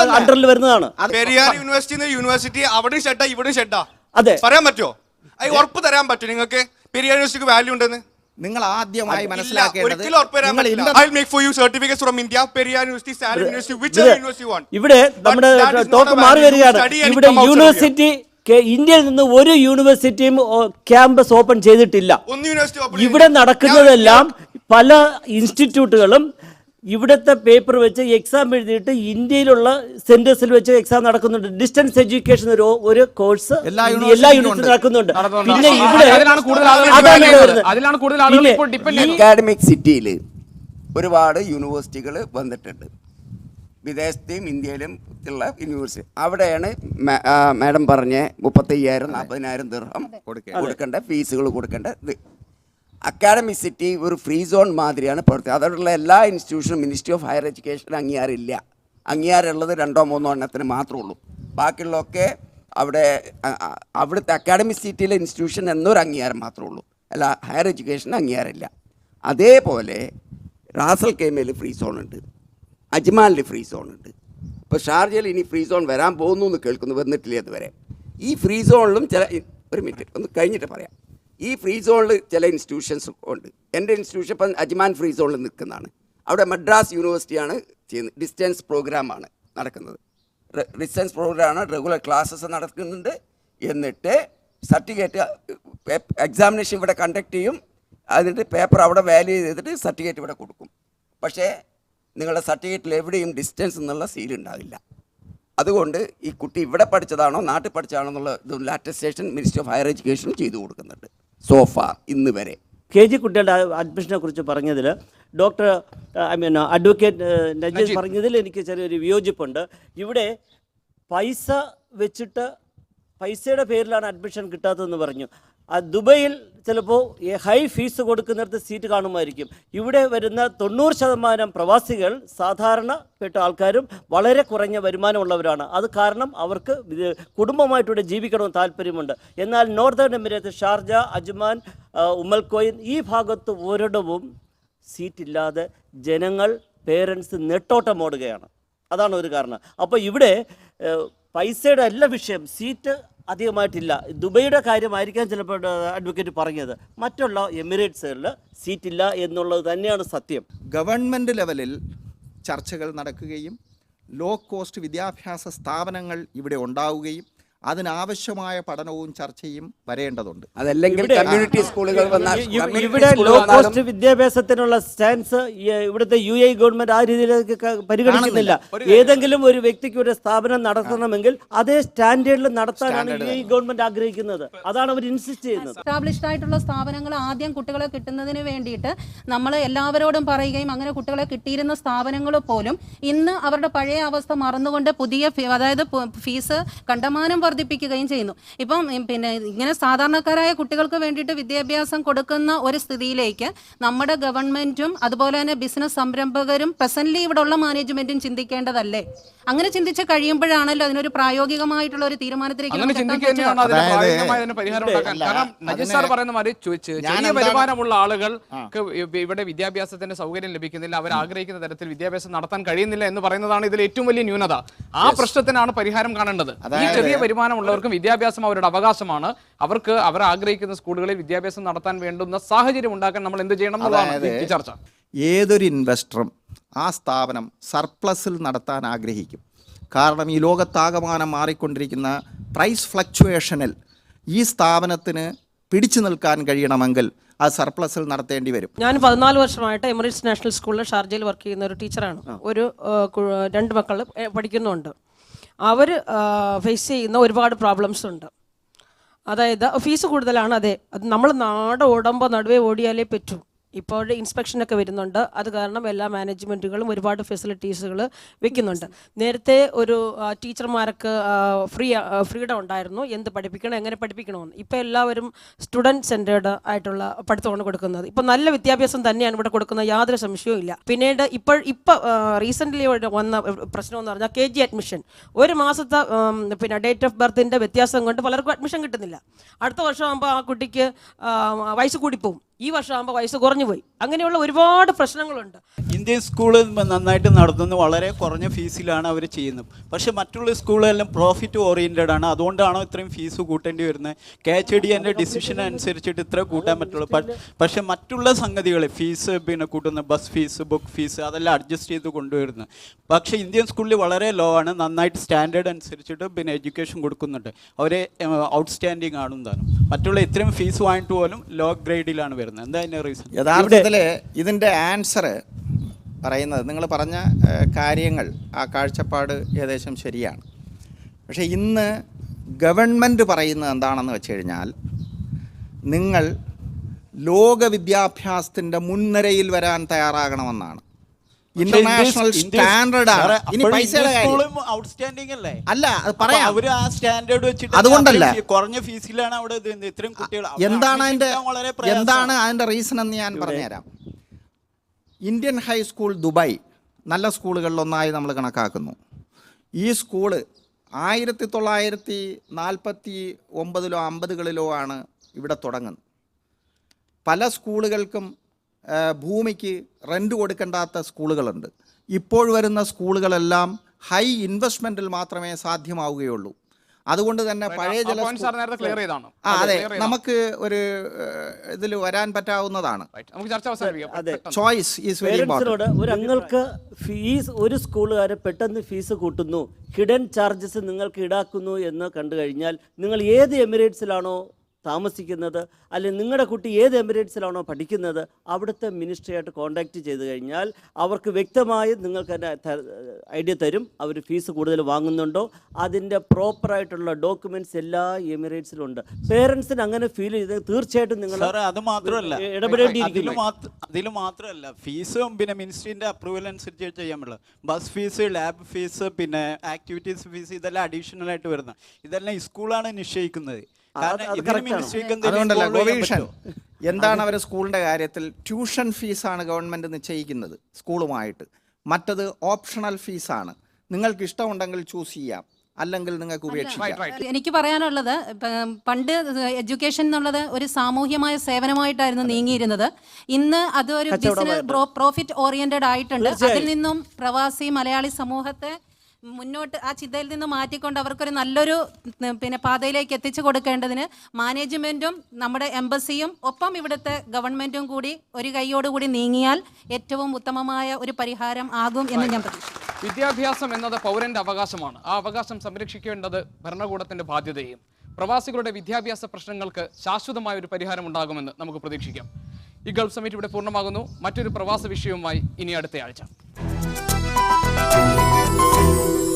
Speaker 2: അണ്ടറിൽ വരുന്നതാണ്.
Speaker 8: പെരിയാർ യൂണിവേഴ്സിറ്റി യൂണിവേഴ്സിറ്റി അവിടെ ഷെഡാ ഇവിടെ ഷെഡാ.
Speaker 2: അതെ.
Speaker 8: പറയാൻ പറ്റുമോ അത്. ഉറപ്പ് തരാൻ പറ്റും നിങ്ങൾക്ക്. പെരിയാർ യൂണിവേഴ്സിറ്റിക്ക് വാല്യൂ ഉണ്ടെന്ന്.
Speaker 4: നിങ്ങൾ ആദ്യമായി മനസ്സിലാക്കേണ്ടത്
Speaker 2: ഇവിടെ-
Speaker 8: യൂണിവേഴ്സിറ്റി വാണ്ട്
Speaker 2: ഇവിടെ നമ്മുടെ ടോക്ക് മാറി വരികയാണ്. ഇവിടെ യൂണിവേഴ്സിറ്റി ഇന്ത്യയിൽ നിന്ന് ഒരു യൂണിവേഴ്സിറ്റിയും ക്യാമ്പസ് ഓപ്പൺ ചെയ്തിട്ടില്ല. ഇവിടെ. നടക്കുന്നതെല്ലാം പല ഇൻസ്റ്റിറ്റ്യൂട്ടുകളും ഇവിടുത്തെ പേപ്പർ വെച്ച് എക്സാം എഴുതിയിട്ട് ഇന്ത്യയിലുള്ള സെന്റേഴ്സിൽ വെച്ച് എക്സാം നടക്കുന്നുണ്ട്. ഡിസ്റ്റൻസ് എഡ്യൂക്കേഷൻ ഒരു ഒരു കോഴ്സ്
Speaker 4: എല്ലാ
Speaker 2: യൂണിവേഴ്സിറ്റി നടക്കുന്നുണ്ട്. പിന്നെ ഇവിടെ.
Speaker 3: അക്കാഡമിക് സിറ്റിയിൽ ഒരുപാട് യൂണിവേഴ്സിറ്റികൾ വന്നിട്ടുണ്ട്. വിദേശത്തെയും ഇന്ത്യയിലും ഉള്ള യൂണിവേഴ്സിറ്റി അവിടെയാണ് മാഡം പറഞ്ഞ മുപ്പത്തയ്യായിരം നാൽപ്പതിനായിരം ദീർഘം കൊടുക്കേണ്ട ഫീസുകൾ കൊടുക്കേണ്ട ഇത്. അക്കാഡമിക് സിറ്റി ഒരു ഫ്രീ സോൺ മാതിരിയാണ് പ്രവർത്തി അതോടുള്ള എല്ലാ ഇൻസ്റ്റിറ്റ്യൂഷനും മിനിസ്ട്രി ഓഫ് ഹയർ എഡ്യൂക്കേഷൻ അംഗീകാരമില്ല. അംഗീകാരമുള്ളത് രണ്ടോ മൂന്നോ എണ്ണത്തിന് മാത്രമേ ഉള്ളൂ. ബാക്കിയുള്ളതൊക്കെ അവിടെ അവിടുത്തെ അക്കാഡമിക് സിറ്റിയിലെ ഇൻസ്റ്റിറ്റ്യൂഷൻ എന്നൊരു അംഗീകാരം മാത്രമേ ഉള്ളൂ. അല്ല ഹയർ എഡ്യൂക്കേഷൻ അംഗീകാരമില്ല. അതേപോലെ റാസൽ കേമയിൽ ഫ്രീ സോൺ ഉണ്ട്. അജ്മാലിൽ ഫ്രീ സോൺ ഉണ്ട്. ഇപ്പോൾ ഷാർജയിൽ ഇനി ഫ്രീ സോൺ വരാൻ പോകുന്നു എന്ന് കേൾക്കുന്നു വന്നിട്ടില്ല ഇതുവരെ ഈ ഫ്രീ സോണിലും ചില ഒരു മിനിറ്റ് ഒന്ന് കഴിഞ്ഞിട്ട് പറയാം. ഈ ഫ്രീ സോണിൽ ചില ഇൻസ്റ്റിറ്റ്യൂഷൻസ് ഉണ്ട്. എന്റെ ഇൻസ്റ്റിറ്റ്യൂഷൻ ഇപ്പം അജ്മാൻ ഫ്രീ സോണിൽ നിൽക്കുന്നതാണ്. അവിടെ മദ്രാസ് യൂണിവേഴ്സിറ്റിയാണ് ചെയ്യുന്നത്. ഡിസ്റ്റൻസ് പ്രോഗ്രാമാണ് നടക്കുന്നത്. ഡിസ്റ്റൻസ് പ്രോഗ്രാമാണ് റെഗുലർ ക്ലാസ്സസ് നടക്കുന്നുണ്ട്. എന്നിട്ട് സർട്ടിഫിക്കറ്റ് എക്സാമിനേഷൻ ഇവിടെ കണ്ടക്ട് ചെയ്യും. അതിന്റെ പേപ്പർ അവിടെ വാല്യൂ ചെയ്തിട്ട് സർട്ടിഫിക്കറ്റ് ഇവിടെ കൊടുക്കും. പക്ഷേ നിങ്ങളുടെ സർട്ടിഫിക്കറ്റിൽ എവിടെയും ഡിസ്റ്റൻസ് എന്നുള്ള സീൽ ഉണ്ടാവില്ല. അതുകൊണ്ട് ഈ കുട്ടി ഇവിടെ പഠിച്ചതാണോ നാട്ടിൽ പഠിച്ചതാണോ എന്നുള്ള ഇതുള്ള attestation minister of higher education ചെയ്തു കൊടുക്കുന്നുണ്ട്. സോഫ ഇന്ന് വരെ.
Speaker 2: കെ ജി കുട്ടികളുടെ അഡ്മിഷനെ കുറിച്ച് പറഞ്ഞതിൽ doctor I mean advocate Najees പറഞ്ഞതിൽ എനിക്ക് ചെറിയൊരു വിയോജിപ്പുണ്ട്. ഇവിടെ പൈസ വെച്ചിട്ട് പൈസയുടെ പേരിലാണ് അഡ്മിഷൻ കിട്ടാത്തതെന്ന് പറഞ്ഞു. ദുബൈയിൽ ചിലപ്പോൾ ഹൈ ഫീസ് കൊടുക്കുന്നിടത്ത് സീറ്റ് കാണുമായിരിക്കും. ഇവിടെ വരുന്ന തൊണ്ണൂറ് ശതമാനം പ്രവാസികൾ സാധാരണപ്പെട്ട ആൾക്കാരും വളരെ കുറഞ്ഞ വരുമാനമുള്ളവരാണ്. അത് കാരണം അവർക്ക് കുടുംബമായിട്ടൂടെ ജീവിക്കണമെന്ന് താല്പര്യമുണ്ട്. എന്നാൽ northern emirate Sharjah Ajman Umm al Quwain ഈ ഭാഗത്ത് ഒരിടവും സീറ്റില്ലാതെ ജനങ്ങൾ പേരൻസ് നെട്ടോട്ടം ഓടുകയാണ്. അതാണ് ഒരു കാരണം. അപ്പോൾ ഇവിടെ പൈസയുടെ അല്ല വിഷയം. സീറ്റ് അധികമായിട്ടില്ല. ദുബൈയുടെ കാര്യമായിരിക്കാം ചിലപ്പോൾ അഡ്വക്കേറ്റ് പറഞ്ഞത്. മറ്റുള്ള എമിറേറ്റ്സുകളിൽ സീറ്റില്ല എന്നുള്ളത് തന്നെയാണ് സത്യം.
Speaker 4: ഗവൺമെന്റ് ലെവലിൽ ചർച്ചകൾ നടക്കുകയും ലോ കോസ്റ്റ് വിദ്യാഭ്യാസ സ്ഥാപനങ്ങൾ ഇവിടെ ഉണ്ടാവുകയും അതിനാവശ്യമായ പഠനവും ചർച്ചയും വരേണ്ടതുണ്ട്.
Speaker 3: അതല്ലെങ്കിൽ
Speaker 2: ഇവിടെ-
Speaker 3: കമ്മ്യൂണിറ്റി സ്കൂളുകൾ
Speaker 2: ഇവിടെ ലോ കോസ്റ്റ് വിദ്യാഭ്യാസത്തിനുള്ള സ്റ്റാൻസ് ഇവിടുത്തെ യു എ ഗവൺമെന്റ് ആ രീതിയിലേക്ക് പരിഗണിക്കുന്നില്ല. ഏതെങ്കിലും ഒരു വ്യക്തിക്ക് ഒരു സ്ഥാപനം നടത്തണമെങ്കിൽ അതേ സ്റ്റാൻഡേർഡിൽ നടത്താനാണ് യു എ ഗവൺമെന്റ് ആഗ്രഹിക്കുന്നത്. അതാണ് അവർ ഇൻസിസ്റ്റ് ചെയ്യുന്നത്.
Speaker 5: എസ്റ്റാബ്ലിഷ്ഡ് ആയിട്ടുള്ള സ്ഥാപനങ്ങൾ ആദ്യം കുട്ടികളെ കിട്ടുന്നതിന് വേണ്ടിയിട്ട് നമ്മൾ എല്ലാവരോടും പറയുകയും അങ്ങനെ കുട്ടികളെ കിട്ടിയിരുന്ന സ്ഥാപനങ്ങൾ പോലും ഇന്ന് അവരുടെ പഴയ അവസ്ഥ മറന്നുകൊണ്ട് പുതിയ അതായത് ഫീസ് കണ്ടമാനം വർദ്ധിപ്പിക്കുകയും ചെയ്യുന്നു. ഇപ്പം പിന്നെ ഇങ്ങനെ സാധാരണക്കാരായ കുട്ടികൾക്ക് വേണ്ടിയിട്ട് വിദ്യാഭ്യാസം കൊടുക്കുന്ന ഒരു സ്ഥിതിയിലേക്ക് നമ്മുടെ ഗവൺമെന്റും അതുപോലെ തന്നെ ബിസിനസ് സംരംഭകരും പ്രസന്റ്ലി ഇവിടെ ഉള്ള മാനേജ്മെന്റും ചിന്തിക്കേണ്ടതല്ലേ? അങ്ങനെ ചിന്തിച്ച് കഴിയുമ്പോഴാണല്ലോ അതിനൊരു പ്രായോഗികമായിട്ടുള്ള ഒരു തീരുമാനത്തിലേക്ക്
Speaker 1: അങ്ങനെ അതിന്
Speaker 4: അതായത്
Speaker 1: പ്രായോഗികമായ അതിന് പരിഹാരം ഉണ്ടാക്കാൻ.
Speaker 4: അല്ല,
Speaker 1: കാരണം നജീസ് സാർ
Speaker 4: അതിന്
Speaker 1: പറയുന്ന മാതിരി ചു- ചെ-
Speaker 4: ഞാൻ
Speaker 1: ചെറിയ
Speaker 4: എന്താണ്
Speaker 1: വരുമാനമുള്ള ആളുകൾക്ക് ഇവ- ഇവിടെ വിദ്യാഭ്യാസത്തിന്റെ സൗകര്യം ലഭിക്കുന്നില്ല. അവർ ആഗ്രഹിക്കുന്ന തരത്തിൽ വിദ്യാഭ്യാസം നടത്താൻ കഴിയുന്നില്ല എന്ന് പറയുന്നതാണ് ഇതിൽ ഏറ്റവും വലിയ ന്യൂനത. ആ പ്രശ്നത്തിനാണ് പരിഹാരം കാണേണ്ടത്. ഈ
Speaker 4: അതായത്
Speaker 1: ചെറിയ വരുമാനമുള്ളവർക്കും വിദ്യാഭ്യാസം അവരുടെ അവകാശമാണ്. അവർക്ക് അവർ ആഗ്രഹിക്കുന്ന സ്കൂളുകളിൽ വിദ്യാഭ്യാസം നടത്താൻ വേണ്ടുന്ന സാഹചര്യം ഉണ്ടാക്കാൻ നമ്മൾ എന്ത് ചെയ്യണം എന്നുള്ളതാണ് ഈ- ഈ ചർച്ച.
Speaker 4: ഏതൊരു ഇൻവെസ്റ്ററും ആ സ്ഥാപനം സർപ്ലസിൽ നടത്താൻ ആഗ്രഹിക്കും. കാരണം ഈ ലോകത്താകമാനം മാറിക്കൊണ്ടിരിക്കുന്ന പ്രൈസ് ഫ്ലക്ച്വേഷനിൽ ഈ സ്ഥാപനത്തിന് പിടിച്ചു നിൽക്കാൻ കഴിയണമെങ്കിൽ ആ സർപ്ലസിൽ നടത്തേണ്ടി വരും.
Speaker 9: ഞാൻ പതിനാല് വർഷമായിട്ട് എമിറേറ്റ്സ് നാഷണൽ സ്കൂളിൽ ഷാർജയിൽ വർക്ക് ചെയ്യുന്ന ഒരു ടീച്ചറാണ്. ഒരു രണ്ട് മക്കൾ പഠിക്കുന്നുണ്ട്. അവർ ഫേസ് ചെയ്യുന്ന ഒരുപാട് പ്രോബ്ലംസ് ഉണ്ട്. അതായത് ഫീസ് കൂടുതലാണ് അതെ. അത് നമ്മൾ നാട് ഓടുമ്പോൾ നടുവേ ഓടിയാലേ പറ്റൂ. ഇപ്പോൾ ഇൻസ്പെക്ഷനൊക്കെ വരുന്നുണ്ട്. അത് കാരണം എല്ലാ മാനേജ്മെന്റുകളും ഒരുപാട് ഫെസിലിറ്റീസുകൾ വെക്കുന്നുണ്ട്. നേരത്തെ ഒരു ടീച്ചർമാർക്ക് ഫ്രീ ഫ്രീഡം ഉണ്ടായിരുന്നു. എന്ത് പഠിപ്പിക്കണം എങ്ങനെ പഠിപ്പിക്കണമെന്ന്. ഇപ്പോൾ എല്ലാവരും സ്റ്റുഡന്റ് സെന്റേർഡ് ആയിട്ടുള്ള പഠിത്തമാണ് കൊടുക്കുന്നത്. ഇപ്പോൾ നല്ല വിദ്യാഭ്യാസം തന്നെയാണ് ഇവിടെ കൊടുക്കുന്നത് യാതൊരു സംശയവും ഇല്ല. പിന്നീട് ഇപ്പോൾ ഇപ്പോൾ റീസെന്റ്ലി വന്ന പ്രശ്നം എന്ന് പറഞ്ഞാൽ കെ ജി അഡ്മിഷൻ ഒരു മാസത്തെ പിന്നെ ഡേറ്റ് ഓഫ് ബർത്തിന്റെ വ്യത്യാസം കൊണ്ട് പലർക്കും അഡ്മിഷൻ കിട്ടുന്നില്ല. അടുത്ത വർഷം ആകുമ്പോൾ ആ കുട്ടിക്ക് വയസ്സ് കൂടിപ്പോവും ഈ വർഷമാകുമ്പോൾ വയസ്സ് കുറഞ്ഞു പോയി. അങ്ങനെയുള്ള ഒരുപാട് പ്രശ്നങ്ങളുണ്ട്.
Speaker 10: ഇന്ത്യൻ സ്കൂളിൽ നന്നായിട്ട് നടത്തുന്നത് വളരെ കുറഞ്ഞ ഫീസിലാണ് അവർ ചെയ്യുന്നത്. പക്ഷെ മറ്റുള്ള സ്കൂളെല്ലാം പ്രോഫിറ്റ് ഓറിയന്റഡ് ആണ്. അതുകൊണ്ടാണോ ഇത്രയും ഫീസ് കൂട്ടേണ്ടി വരുന്നത്? കെ എച്ച് ഡി എന്റെ ഡിസിഷൻ അനുസരിച്ചിട്ട് ഇത്ര കൂട്ടാൻ പറ്റുള്ളൂ. പക്ഷെ മറ്റുള്ള സംഗതികൾ ഫീസ് പിന്നെ കൂട്ടുന്ന ബസ് ഫീസ് ബുക്ക് ഫീസ് അതെല്ലാം അഡ്ജസ്റ്റ് ചെയ്ത് കൊണ്ടുവരുന്നത്. പക്ഷേ ഇന്ത്യൻ സ്കൂളിൽ വളരെ ലോ ആണ്. നന്നായിട്ട് സ്റ്റാൻഡേർഡ് അനുസരിച്ചിട്ട് പിന്നെ എഡ്യൂക്കേഷൻ കൊടുക്കുന്നുണ്ട്. അവരെ ഔട്ട്സ്റ്റാൻഡിങ് ആണെന്ന് താനും മറ്റുള്ള ഇത്രയും ഫീസ് വാങ്ങിയിട്ട് പോലും ലോ ഗ്രേഡിലാണ് വരുന്നത്. എന്താ അതിന്റെ റീസൺ
Speaker 4: യഥാർത്ഥത്തിൽ ഇതിന്റെ ആൻസർ പറയുന്നത് നിങ്ങൾ പറഞ്ഞ കാര്യങ്ങൾ ആ കാഴ്ചപ്പാട് ഏകദേശം ശരിയാണ്. പക്ഷേ ഇന്ന് ഗവൺമെന്റ് പറയുന്നത് എന്താണെന്ന് വെച്ച് കഴിഞ്ഞാൽ നിങ്ങൾ ലോക വിദ്യാഭ്യാസത്തിന്റെ മുൻനിരയിൽ വരാൻ തയ്യാറാകണമെന്നാണ്. ഇന്റർനാഷണൽ സ്റ്റാൻഡേർഡ് ആണ്. ഇനി പൈസയുടെ കാര്യം.
Speaker 10: ഔട്ട്സ്റ്റാൻഡിംഗ് അല്ലേ?
Speaker 4: അല്ല അത് പറയാം.
Speaker 10: അവർ ആ സ്റ്റാൻഡേർഡ് വെച്ചിട്ട്
Speaker 4: അതുകൊണ്ടല്ല.
Speaker 10: കുറഞ്ഞ ഫീസിലാണ് അവിടെ ഇത്രയും കുട്ടികൾ.
Speaker 4: എന്താണ് അതിന്റെ. എന്താണ് അതിന്റെ റീസൺ എന്ന് ഞാൻ പറഞ്ഞുതരാം. ഇന്ത്യൻ ഹൈസ്കൂൾ ദുബായ് നല്ല സ്കൂളുകളിലൊന്നായി നമ്മൾ കണക്കാക്കുന്നു. ഈ സ്കൂൾ ആയിരത്തി തൊള്ളായിരത്തി നാൽപ്പത്തി ഒമ്പതിലോ അമ്പതുകളിലോ ആണ് ഇവിടെ തുടങ്ങുന്നത്. പല സ്കൂളുകൾക്കും ഭൂമിക്ക് റെന്റ് കൊടുക്കേണ്ടാത്ത സ്കൂളുകളുണ്ട് ഇപ്പോൾ വരുന്ന സ്കൂളുകളെല്ലാം ഹൈ ഇൻവെസ്റ്റ്മെന്റിൽ മാത്രമേ സാധ്യമാവുകയുള്ളൂ അതുകൊണ്ട് തന്നെ പഴയ ജല
Speaker 1: പോയിന്റ് നേരത്തെ ക്ലിയർ ചെയ്താണ്
Speaker 4: ആ അതെ നമുക്ക് ഒരു ഇതിൽ വരാൻ പറ്റാവുന്നതാണ്
Speaker 1: Right. നമുക്ക് ചർച്ച അവസാനിപ്പിക്കാം
Speaker 2: അതെ.
Speaker 1: പെട്ടെന്ന്.
Speaker 4: ചോയ്സ് ഈസ് വെരി
Speaker 2: ഒരു അങ്ങൾക്ക് ഫീസ് ഒരു സ്കൂളുകാരെ പെട്ടെന്ന് ഫീസ് കൂട്ടുന്നു ഹിഡൻ ചാർജസ് നിങ്ങൾക്ക് ഈടാക്കുന്നു എന്ന് കണ്ടു കഴിഞ്ഞാൽ നിങ്ങൾ ഏത് എമിറേറ്റ്സിലാണോ താമസിക്കുന്നത് അല്ലെങ്കിൽ നിങ്ങളുടെ കുട്ടി ഏത് എമിറേറ്റ്സിലാണോ പഠിക്കുന്നത് അവിടുത്തെ മിനിസ്ട്രിയായിട്ട് കോൺടാക്റ്റ് ചെയ്ത് കഴിഞ്ഞാൽ അവർക്ക് വ്യക്തമായി നിങ്ങൾക്ക് ഐഡിയ തരും അവർ ഫീസ് കൂടുതൽ വാങ്ങുന്നുണ്ടോ അതിന്റെ പ്രോപ്പറായിട്ടുള്ള ഡോക്യുമെന്റ്സ് എല്ലാ എമിറേറ്റ്സിലും ഉണ്ട് പേരൻസിന് അങ്ങനെ ഫീൽ ചെയ്ത് തീർച്ചയായിട്ടും നിങ്ങൾ
Speaker 10: അത് മാത്രമല്ല. അതിൽ മാത്രമല്ല ഫീസും പിന്നെ മിനിസ്ട്രീന്റെ അപ്രൂവൽ അനുസരിച്ച് ചെയ്യാൻ പറ്റില്ല. ബസ് ഫീസ് ലാബ് ഫീസ് പിന്നെ ആക്ടിവിറ്റീസ് ഫീസ് ഇതെല്ലാം അഡീഷണൽ ആയിട്ട് വരുന്ന ഇതെല്ലാം സ്കൂളാണ് നിശ്ചയിക്കുന്നത്.
Speaker 4: അതുകൊണ്ടല്ല? എന്താണ് അവർ സ്കൂളിന്റെ കാര്യത്തിൽ? ട്യൂഷൻ ഫീസാണ് ഗവൺമെന്റ് നിശ്ചയിക്കുന്നത് സ്കൂളുമായിട്ട്. മറ്റത് ഓപ്ഷണൽ ഫീസാണ്. നിങ്ങൾക്ക് ഇഷ്ടമുണ്ടെങ്കിൽ ചൂസ് ചെയ്യാം. അല്ലെങ്കിൽ നിങ്ങൾക്ക് ഉപേക്ഷിക്കാം.
Speaker 5: എനിക്ക് പറയാനുള്ളത് പണ്ട് എഡ്യൂക്കേഷൻ എന്നുള്ളത് ഒരു സാമൂഹ്യമായ സേവനമായിട്ടായിരുന്നു നീങ്ങിയിരുന്നത്. ഇന്ന് അത് ഒരു ബിസിനസ് പ്രോഫിറ്റ് ഓറിയന്റഡ് ആയിട്ടുണ്ട്. അതിൽ നിന്നും പ്രവാസി മലയാളി സമൂഹത്തെ മുന്നോട്ട് ആ ചിന്തയിൽ നിന്ന് മാറ്റിക്കൊണ്ട് അവർക്കൊരു നല്ലൊരു പിന്നെ പാതയിലേക്ക് എത്തിച്ചു കൊടുക്കേണ്ടതിന് മാനേജ്മെന്റും നമ്മുടെ എംബസിയും ഒപ്പം ഇവിടുത്തെ ഗവൺമെന്റും കൂടി ഒരു കൈയോടുകൂടി നീങ്ങിയാൽ ഏറ്റവും ഉത്തമമായ ഒരു പരിഹാരം ആകും എന്ന് ഞാൻ പ്രതീക്ഷിക്കുന്നു.
Speaker 1: വിദ്യാഭ്യാസം എന്നത് പൗരന്റെ അവകാശമാണ്. ആ അവകാശം സംരക്ഷിക്കേണ്ടത് ഭരണകൂടത്തിന്റെ ബാധ്യതയും പ്രവാസികളുടെ വിദ്യാഭ്യാസ പ്രശ്നങ്ങൾക്ക് ശാശ്വതമായ ഒരു പരിഹാരം ഉണ്ടാകുമെന്ന് നമുക്ക് പ്രതീക്ഷിക്കാം. ഈ ഗൾഫ് സമിറ്റ് ഇവിടെ പൂർണമാകുന്നു. മറ്റൊരു പ്രവാസ വിഷയവുമായി ഇനി അടുത്തയാഴ്ച. 嗯。